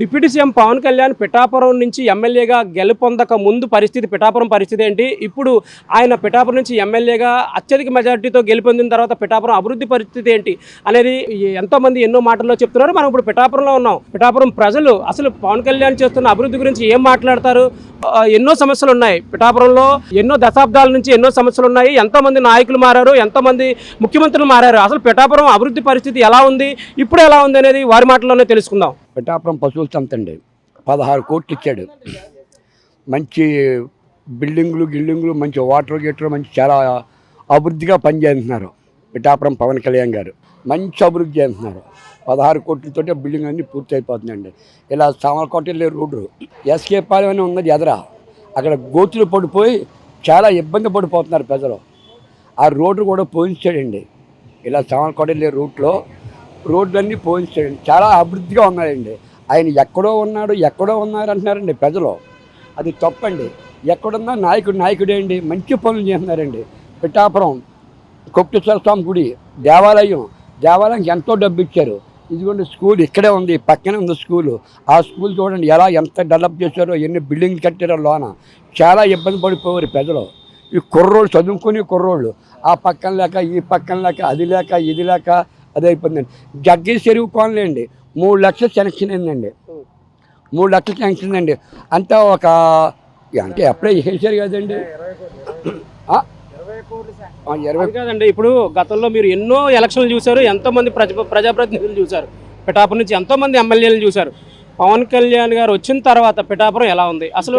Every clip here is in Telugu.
డిప్యూటీ సీఎం పవన్ కళ్యాణ్ పిఠాపురం నుంచి ఎమ్మెల్యేగా గెలుపొందక ముందు పరిస్థితి పిఠాపురం పరిస్థితి ఏంటి? ఇప్పుడు ఆయన పిఠాపురం నుంచి ఎమ్మెల్యేగా అత్యధిక మెజారిటీతో గెలుపొందిన తర్వాత పిఠాపురం అభివృద్ధి పరిస్థితి ఏంటి అనేది ఎంతోమంది ఎన్నో మాటల్లో చెప్తున్నారు. మనం ఇప్పుడు పిఠాపురంలో ఉన్నాం. పిఠాపురం ప్రజలు అసలు పవన్ కళ్యాణ్ చేస్తున్న అభివృద్ధి గురించి ఏం మాట్లాడతారు? ఎన్నో సమస్యలు ఉన్నాయి పిఠాపురంలో. ఎన్నో దశాబ్దాల నుంచి ఎన్నో సమస్యలు ఉన్నాయి. ఎంతోమంది నాయకులు మారారు. ఎంతోమంది ముఖ్యమంత్రులు మారారు. అసలు పిఠాపురం అభివృద్ధి పరిస్థితి ఎలా ఉంది? ఇప్పుడు ఎలా ఉంది అనేది వారి మాటల్లోనే తెలుసుకుందాం. పిఠాపురం పశువుల సంత అండి. పదహారు కోట్లు ఇచ్చాడు మంచి బిల్డింగులు గిల్డింగ్లు మంచి వాటర్ గీటర్ మంచి చాలా అభివృద్ధిగా పనిచేస్తున్నారు పిఠాపురం పవన్ కళ్యాణ్ గారు. మంచి అభివృద్ధి చేస్తున్నారు. పదహారు కోట్లతో బిల్డింగ్ అన్నీ పూర్తి అయిపోతుందండి ఇలా సామర్కోట వెళ్ళే రోడ్డు. ఎస్కే పాలెం అని ఉన్నది ఎదరా. అక్కడ గోతులు పడిపోయి చాలా ఇబ్బంది పడిపోతున్నారు ప్రజలు. ఆ రోడ్డు కూడా పోయించాడండి. ఇలా సామర్కోట వెళ్ళే రూట్లో రోడ్లన్నీ పోయించాడండి చాలా అభివృద్ధిగా ఉన్నాయండి ఆయన ఎక్కడో ఉన్నాడు ఎక్కడో ఉన్నారు అంటున్నారండి ప్రజలు. అది తప్పండి. ఎక్కడున్నా నాయకుడు నాయకుడే అండి. మంచి పనులు చేస్తున్నారండి. పిఠాపురం కొప్పేశ్వర స్వామి గుడి దేవాలయం. దేవాలయానికి ఎంతో డబ్బు ఇచ్చారు. ఇదిగోండి స్కూల్ ఇక్కడే ఉంది పక్కనే ఉంది స్కూలు. ఆ స్కూల్ చూడండి ఎలా ఎంత డెవలప్ చేశారో ఎన్ని బిల్డింగ్ కట్టారో లోన. చాలా ఇబ్బంది పడిపోయారు ప్రజలు. ఈ కుర్రోళ్ళు చదువుకుని కుర్రోళ్ళు. ఆ పక్కన లేక ఈ పక్కన లేక అది లేక ఇది లేక అది అయిపోయిందండి జగ్గి చెరువు కోనలేండి. మూడు లక్షల శాంక్షన్ అయిందండి. మూడు లక్షల శాంక్షన్ అండి అంతా ఒక అంటే ఎప్పుడే చేశారు కదండి. ఇరవై కాదండి ఇప్పుడు గతంలో మీరు ఎన్నో ఎలక్షన్లు చూశారు ఎంతో మంది ప్రజ ప్రజాప్రతినిధులు చూశారు. పిఠాపురం నుంచి ఎంతో మంది ఎమ్మెల్యేలు చూశారు. పవన్ కళ్యాణ్ గారు వచ్చిన తర్వాత పిఠాపురం ఎలా ఉంది? అసలు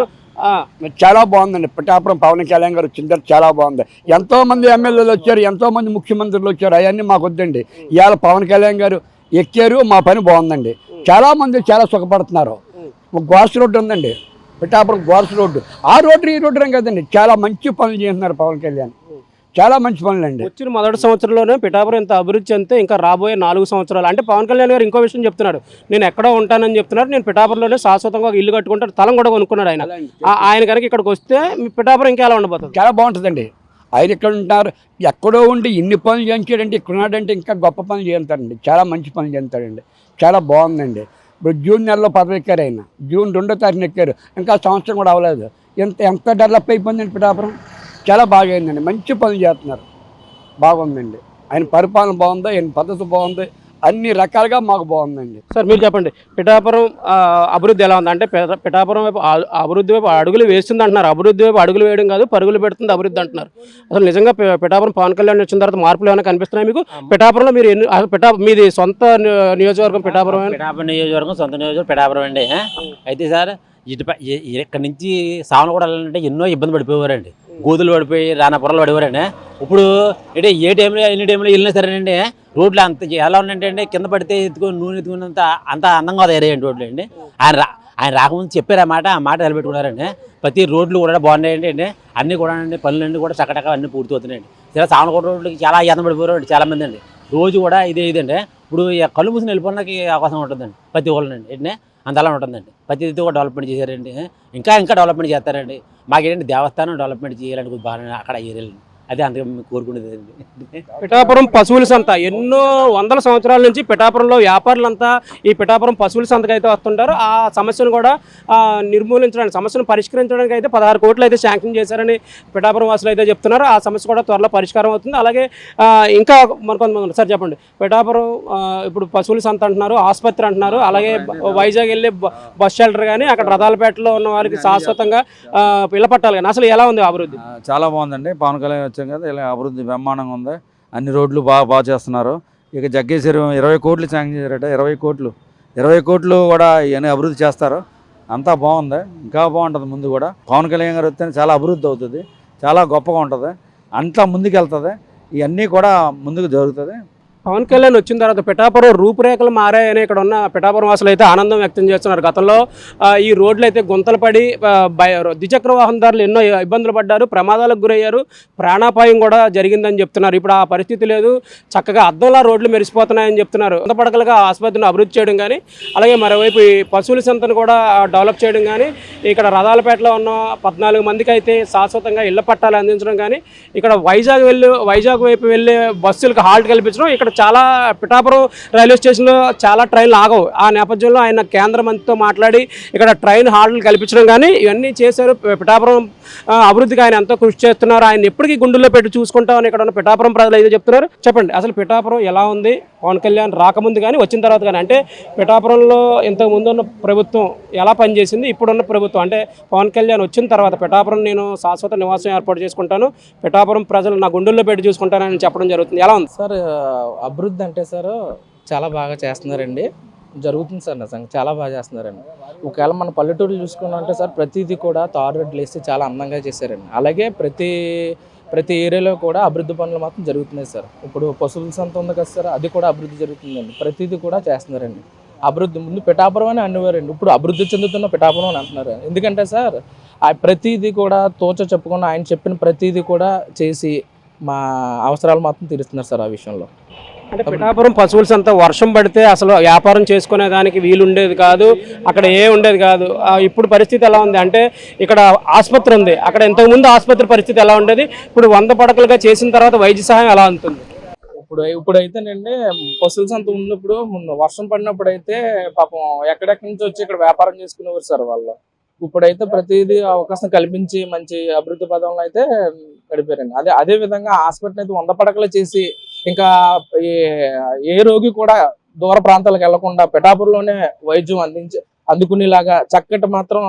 చాలా బాగుందండి. పిఠాపురం పవన్ కళ్యాణ్ గారు వచ్చిన తర్వాత చాలా బాగుంది. ఎంతోమంది ఎమ్మెల్యేలు వచ్చారు ఎంతోమంది ముఖ్యమంత్రులు వచ్చారు అవన్నీ మాకు వద్దండి. ఇవాళ పవన్ కళ్యాణ్ గారు ఎక్కారు మా పని బాగుందండి. చాలామంది చాలా సుఖపడుతున్నారు. గోస్ రోడ్డు ఉందండి. పిఠాపురం గోస్ రోడ్డు. ఆ రోడ్డు ఈ రోడ్డు కదండి. చాలా మంచి పనులు చేస్తున్నారు పవన్ కళ్యాణ్. చాలా మంచి పనులు అండి వచ్చిన మొదటి సంవత్సరంలోనే పిఠాపురం ఇంత అభివృద్ధి చెందితే ఇంకా రాబోయే నాలుగు సంవత్సరాలు. అంటే పవన్ కళ్యాణ్ గారు ఇంకో విషయం చెప్తున్నాడు. నేను ఎక్కడో ఉంటానని చెప్తున్నారు. నేను పిఠాపురంలోనే శాశ్వతంగా ఒక ఇల్లు కట్టుకుంటాను. స్థలం కూడా కొనుక్కున్నాడు ఆయన. ఆయన కనుక ఇక్కడికి వస్తే మీ పిఠాపురం ఇంకా ఎలా ఉండబోతుంది? చాలా బాగుంటుందండి. ఆయన ఎక్కడ ఉంటారు? ఎక్కడో ఉండి ఇన్ని పనులు చేయించాడంటే ఇక్కడ ఉన్నాడంటే ఇంకా గొప్ప పనులు చేస్తాడండి. చాలా మంచి పనులు చేస్తాడండి. చాలా బాగుందండి. ఇప్పుడు జూన్ నెలలో పదవి ఎక్కారు ఆయన. జూన్ రెండో తారీఖున ఎక్కారు. ఇంకా సంవత్సరం కూడా అవ్వలేదు. ఎంత ఎంత డెవలప్ అయిపోయిందండి పిఠాపురం? చాలా బాగా అయిందండి మంచి పనులు చేస్తున్నారు. బాగుందండి. ఆయన పరిపాలన బాగుంది ఆయన పద్ధతి బాగుంది అన్ని రకాలుగా మాకు బాగుందండి. సార్ మీరు చెప్పండి. పిఠాపురం అభివృద్ధి ఎలా ఉంది? అంటే పిఠ- పిఠాపురం వైపు అభివృద్ధి వైపు అడుగులు వేస్తుంది అంటున్నారు. అభివృద్ధి వైపు అడుగులు వేయడం కాదు పరుగులు పెడుతుంది అభివృద్ధి అంటున్నారు. అసలు నిజంగా పిఠాపురం పవన్ కళ్యాణ్ వచ్చిన తర్వాత మార్పులు ఏమైనా కనిపిస్తున్నాయి మీకు? పిఠాపురంలో మీరు ఎన్ని పిఠా మీది సొంత నియోజకవర్గం పిఠాపురం పిఠాపురం నియోజకవర్గం సొంత నియోజకవర్గం పిఠాపురం అండి? అయితే సార్ ఇటు ఇక్కడ నుంచి సావన కూడా వెళ్ళాలంటే ఎన్నో ఇబ్బంది పడిపోయేవారండి. గోతులు పడిపోయి రానాపురాలు పడిపోయారండి ఇప్పుడు అంటే ఏ టైంలో ఎన్ని టైంలో వెళ్ళినా సరేనండి రోడ్లు అంత ఎలా ఉన్నాయంటే కింద పడితే ఎత్తుకొని నూనె ఎత్తుకున్నంత అంత అందంగా తయారయ్యండి రోడ్లు అండి. ఆయన రా ఆయన రాకముందు చెప్పారు ఆ మాట ఆ మాట నిలబెట్టుకున్నారండి. ప్రతి రోడ్లు కూడా బాగున్నాయండి అండి. అన్నీ కూడా అండి పనులన్నీ కూడా చక్కటక్క అన్నీ పూర్తవుతున్నాయండి. చాలా సావనకోట రోడ్లకి చాలా ఎదం పడిపోయారు చాలా మంది అండి. రోజు కూడా ఇదే ఇదండి. ఇప్పుడు ఈ కళ్ళు మూసిన వెళ్ళిపోవడానికి అవకాశం ఉంటుందండి ప్రతి ఒళ్ళండి ఏంటంటే అంతలా ఉంటుందండి. ప్రతిదీ కూడా డెవలప్మెంట్ చేశారండి. ఇంకా ఇంకా డెవలప్మెంట్ చేస్తారండి. మాకేంటంటే దేవస్థానం డెవలప్మెంట్ చేయాలని బాగా అక్కడ ఏరియాలని అదే అంతగా మేము కోరుకునేది అండి పిఠాపురం పశువుల సంత. ఎన్నో వందల సంవత్సరాల నుంచి పిఠాపురంలో వ్యాపారులంతా ఈ పిఠాపురం పశువుల సంతకు అయితే వస్తుంటారు. ఆ సమస్యను కూడా నిర్మూలించడానికి సమస్యను పరిష్కరించడానికి అయితే పదహారు కోట్లు అయితే శాంక్షన్ చేశారని పిఠాపురం వాసులు అయితే చెప్తున్నారు. ఆ సమస్య కూడా త్వరలో పరిష్కారం అవుతుంది. అలాగే ఇంకా మరి కొంతమంది ఉన్నారు. సార్ చెప్పండి. పిఠాపురం ఇప్పుడు పశువుల సంత అంటున్నారు ఆసుపత్రి అంటున్నారు అలాగే వైజాగ్ వెళ్ళే బస్ షెల్టర్ కానీ అక్కడ రథాలపేటలో ఉన్న వారికి శాశ్వతంగా ఇళ్ళ పట్టాలి కానీ అసలు ఎలా ఉంది అభివృద్ధి? చాలా బాగుందండి. పవన్ కళ్యాణ్ వచ్చాం కదా ఇలా అభివృద్ధి బ్రహ్మాండంగా ఉంది. అన్ని రోడ్లు బాగా బాగా చేస్తున్నారు. ఇక జగ్గేశ్వరం ఇరవై కోట్లు శాంక్షన్ చేశారట. ఇరవై కోట్లు. ఇరవై కోట్లు కూడా ఇవన్నీ అభివృద్ధి చేస్తారు. అంతా బాగుంది. ఇంకా బాగుంటుంది ముందు కూడా. పవన్ కళ్యాణ్ గారు వస్తే చాలా అభివృద్ధి అవుతుంది. చాలా గొప్పగా ఉంటుంది. అంతా ముందుకు వెళ్తుంది ఇవన్నీ కూడా ముందుకు జరుగుతుంది. పవన్ కళ్యాణ్ వచ్చిన తర్వాత పిఠాపురం రూపురేఖలు మారాయని ఇక్కడ ఉన్న పిఠాపురం వాసులు అయితే ఆనందం వ్యక్తం చేస్తున్నారు. గతంలో ఈ రోడ్లు అయితే గుంతలు పడి ద్విచక్ర వాహనదారులు ఎన్నో ఇబ్బందులు పడ్డారు ప్రమాదాలకు గురయ్యారు ప్రాణాపాయం కూడా జరిగిందని చెప్తున్నారు. ఇప్పుడు ఆ పరిస్థితి లేదు. చక్కగా అద్దంలా రోడ్లు మెరిసిపోతున్నాయని చెప్తున్నారు. వంద పడకలుగా ఆసుపత్రిని అభివృద్ధి చేయడం కానీ అలాగే మరోవైపు పశువుల సంతను కూడా డెవలప్ చేయడం కానీ ఇక్కడ రథాలపేటలో ఉన్న పద్నాలుగు మందికి అయితే శాశ్వతంగా ఇళ్ళ పట్టాలు అందించడం కానీ ఇక్కడ వైజాగ్ వెళ్ళి వైజాగ్ వైపు వెళ్ళే బస్సులకు హాల్ట్ కల్పించడం ఇక్కడ చాలా పిఠాపురం రైల్వే స్టేషన్లో చాలా ట్రైన్లు ఆగవు. ఆ నేపథ్యంలో ఆయన కేంద్ర మంత్రితో మాట్లాడి ఇక్కడ ట్రైన్ హాల్లు కల్పించడం కానీ ఇవన్నీ చేశారు. పిఠాపురం అభివృద్ధికి ఆయన ఎంతో కృషి చేస్తున్నారు. ఆయన ఎప్పటికీ గుండెల్లో పెట్టి చూసుకుంటామని ఇక్కడ ఉన్న పిఠాపురం ప్రజలు ఏదో చెప్తున్నారు. చెప్పండి అసలు పిఠాపురం ఎలా ఉంది? పవన్ కళ్యాణ్ రాకముందు కానీ వచ్చిన తర్వాత కానీ అంటే పిఠాపురంలో ఇంతకు ముందు ఉన్న ప్రభుత్వం ఎలా పనిచేసింది? ఇప్పుడున్న ప్రభుత్వం అంటే పవన్ కళ్యాణ్ వచ్చిన తర్వాత పిఠాపురం నేను శాశ్వత నివాసం ఏర్పాటు చేసుకుంటాను. పిఠాపురం ప్రజలు నా గుండెల్లో పెట్టి చూసుకుంటానని చెప్పడం జరుగుతుంది. ఎలా ఉంది? సార్ అభివృద్ధి అంటే సార్ చాలా బాగా చేస్తున్నారండి. జరుగుతుంది సార్ నిజంగా చాలా బాగా చేస్తున్నారండి. ఒకవేళ మన పల్లెటూరు చూసుకున్నామంటే సార్ ప్రతిదీ కూడా తారు రోడ్లు వేసి చాలా అందంగా చేశారండి. అలాగే ప్రతి ప్రతి ఏరియాలో కూడా అభివృద్ధి పనులు మాత్రం జరుగుతున్నాయి సార్. ఇప్పుడు పశువుల సంత ఉంది కదా సార్ అది కూడా అభివృద్ధి జరుగుతుందండి. ప్రతిదీ కూడా చేస్తున్నారండి. అభివృద్ధి ముందు పిఠాపురం అని అనేవారండి ఇప్పుడు అభివృద్ధి చెందుతున్న పిఠాపురం అని అంటున్నారు ఎందుకంటే సార్ ఆ ప్రతిదీ కూడా తోచ చెప్పుకున్న ఆయన చెప్పిన ప్రతిదీ కూడా చేసి మా అవసరాలు మాత్రం తీరుస్తున్నారు సార్ ఆ విషయంలో. అంటే పిఠాపురం పశువుల సంత వర్షం పడితే అసలు వ్యాపారం చేసుకునే దానికి వీలు ఉండేది కాదు అక్కడ ఏ ఉండేది కాదు. ఇప్పుడు పరిస్థితి ఎలా ఉంది అంటే ఇక్కడ ఆసుపత్రి ఉంది. అక్కడ ఇంతకుముందు ఆసుపత్రి పరిస్థితి ఎలా ఉండేది? ఇప్పుడు వంద పడకలుగా చేసిన తర్వాత వైద్య సహాయం ఎలా ఉంటుంది? ఇప్పుడు ఇప్పుడు అయితేనండి పశువుల సంత ఉన్నప్పుడు వర్షం పడినప్పుడు అయితే పాపం ఎక్కడెక్కడి నుంచి వచ్చి ఇక్కడ వ్యాపారం చేసుకునేవారు సార్ వాళ్ళు. ఇప్పుడైతే ప్రతిదీ అవకాశం కల్పించి మంచి అభివృద్ధి పదంలో అయితే గడిపారండి. అదే అదే విధంగా హాస్పిటల్ అయితే వంద పడకలు చేసి ఇంకా ఏ- ఏ రోగి కూడా దూర ప్రాంతాలకు వెళ్ళకుండా పిఠాపురంలోనే వైద్యం అందించి అందుకునేలాగా చక్కటి మాత్రం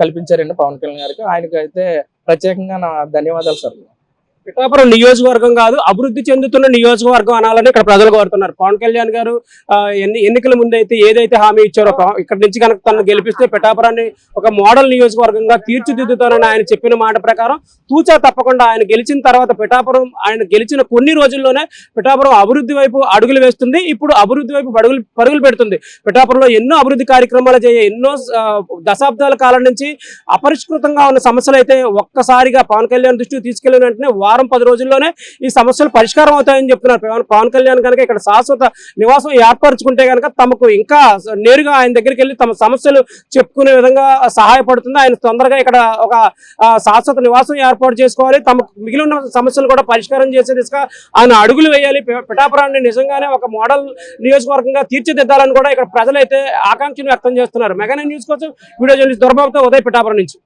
కల్పించారండి పవన్ కళ్యాణ్ గారికి. ఆయనకైతే ప్రత్యేకంగా నా ధన్యవాదాలు సార్. పిఠాపురం నియోజకవర్గం కాదు అభివృద్ధి చెందుతున్న నియోజకవర్గం అనాలని ఇక్కడ ప్రజలు కోరుతున్నారు. పవన్ కళ్యాణ్ గారు ఎన్ని ఎన్నికల ముందు అయితే ఏదైతే హామీ ఇచ్చారో ఇక్కడ నుంచి కనుక తను గెలిపిస్తే పిఠాపురాన్ని ఒక మోడల్ నియోజకవర్గంగా తీర్చిదిద్దుతానని ఆయన చెప్పిన మాట ప్రకారం తూచా తప్పకుండా ఆయన గెలిచిన తర్వాత పిఠాపురం ఆయన గెలిచిన కొన్ని రోజుల్లోనే పిఠాపురం అభివృద్ధి వైపు అడుగులు వేస్తుంది. ఇప్పుడు అభివృద్ధి వైపు పడుగులు పరుగులు పెడుతుంది. పిఠాపురంలో ఎన్నో అభివృద్ధి కార్యక్రమాలు చేయ ఎన్నో దశాబ్దాల కాలం నుంచి అపరిష్కృతంగా ఉన్న సమస్యలు అయితే ఒక్కసారిగా పవన్ కళ్యాణ్ దృష్టికి తీసుకెళ్ళిన వెంటనే వారం పది రోజుల్లోనే ఈ సమస్యలు పరిష్కారం అవుతాయని చెప్తున్నారు. పవన్- కళ్యాణ్ కనుక ఇక్కడ శాశ్వత నివాసం ఏర్పరచుకుంటే కనుక తమకు ఇంకా నేరుగా ఆయన దగ్గరికి వెళ్ళి తమ సమస్యలు చెప్పుకునే విధంగా సహాయపడుతుంది. ఆయన తొందరగా ఇక్కడ ఒక శాశ్వత నివాసం ఏర్పాటు చేసుకోవాలి. తమకు మిగిలిన సమస్యలు కూడా పరిష్కారం చేసే దిశగా ఆయన అడుగులు వేయాలి. పిఠాపురాన్ని నిజంగానే ఒక మోడల్ నియోజకవర్గంగా తీర్చిదిద్దాలని కూడా ఇక్కడ ప్రజలైతే ఆకాంక్షను వ్యక్తం చేస్తున్నారు. మెగానే న్యూస్ కోసం వీడియో జర్నలిస్ట్ దొరబాబుతో ఉదయ్ పిఠాపురం నుంచి.